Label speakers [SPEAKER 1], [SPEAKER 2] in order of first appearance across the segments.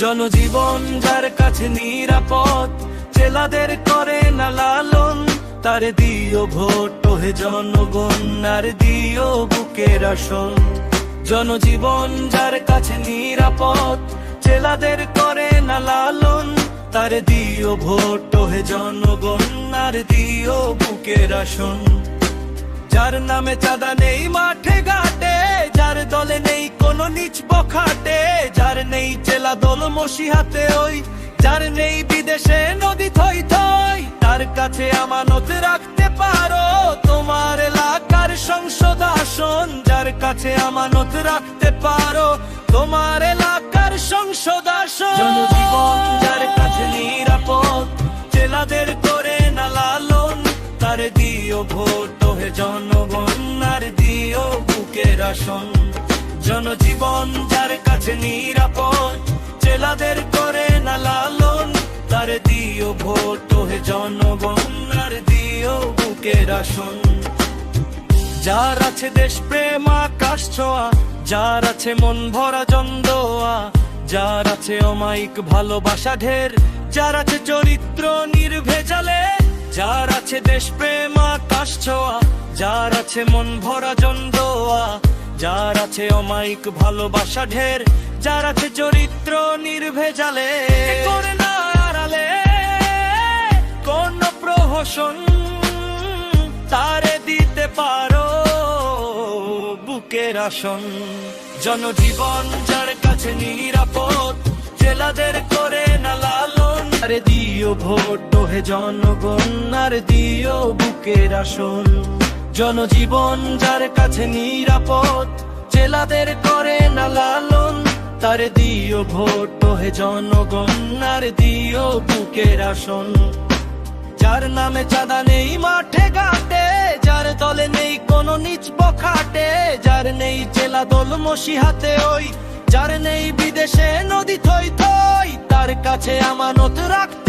[SPEAKER 1] জনজীবন যার কাছে নিরাপদ চেলাদের করে না লালন, তার দিও ভোট হে জনগণ, আর দিও বুকের আসন। জনজীবন যার কাছে নিরাপদ চেলাদের করে না লালন, তার দিও ভোট হে জনগণ, আর দিও বুকের আসন। যার নামে চাঁদা নেই মাঠে ঘাটে, যার দলে নিচ বখাটে যার নেই চেলা দল মসিহাতে ওই যার নেই বিদেশে নদী থই থই তার কাছে আমানত রাখতে পারো তোমার এলাকার সংসদ আসন যার কাছে আমানত রাখতে পারো তোমার এলাকার সংসদ আসন। জনজীবন। যার কাছে নিরাপদ চেলাদের করে না লালন তার দিও ভোট হে জনগণ আর দিও বুকের আসন। জনজীবন যার কাছে নিরাপদ চেলাদের করে না লালন, তার দিও ভোট হে জনগণ, আর দিও বুকের আসন। যার আছে দেশ প্রেম, আকাশ ছোঁয়া, যার আছে মন ভরা জন্দোয়া, যার আছে অমায়িক ভালোবাসা ঢের, যার আছে চরিত্র নির্ভেজালে, যার আছে দেশ প্রেম, আকাশ ছোঁয়া, যার আছে মন ভরা জন্দোয়া। যার আছে অমায়িক ভালোবাসা ঢের যার আছে চরিত্র নির্ভেজালে। করে না আড়ালে কোন প্রহসন তারে দিতে পারো বুকের আসন। জনজীবন যার কাছে নিরাপদ জেলাদের করে না লালন। আরে দিও ভোট হে জনগণ আর দিও বুকের আসন। জনজীবন যার কাছে নিরাপদ, জেলাদের করে না লালন, তার দিও ভোট হে জনগণ, আর দিও বুকের আসন। যার নামে চাঁদা নেই মাঠে ঘাটে, যার দলে নেই কোনো নিচ বখাটে, যার নেই জেলা দল মসিহাতে ওই, যার নেই বিদেশে নদী থই থই, তার কাছে আমানত রাখতে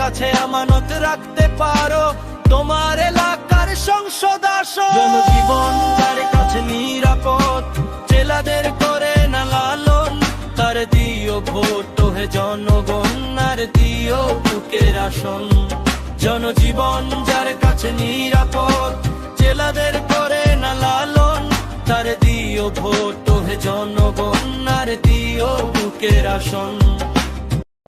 [SPEAKER 1] কাছে আমানত রাখতে পারো। তোমার এলাকার সংসদ আসন। জনজীবন যার কাছে নিরাপদ, জেলাদের করে না লালন, তার দিও ভোট হে জনগণ, আর দিও বুকের আসন। জনজীবন যার কাছে নিরাপদ, জেলাদের করে না লালন, তার দিও ভোট হে জনগণ, আর দিও বুকের আসন।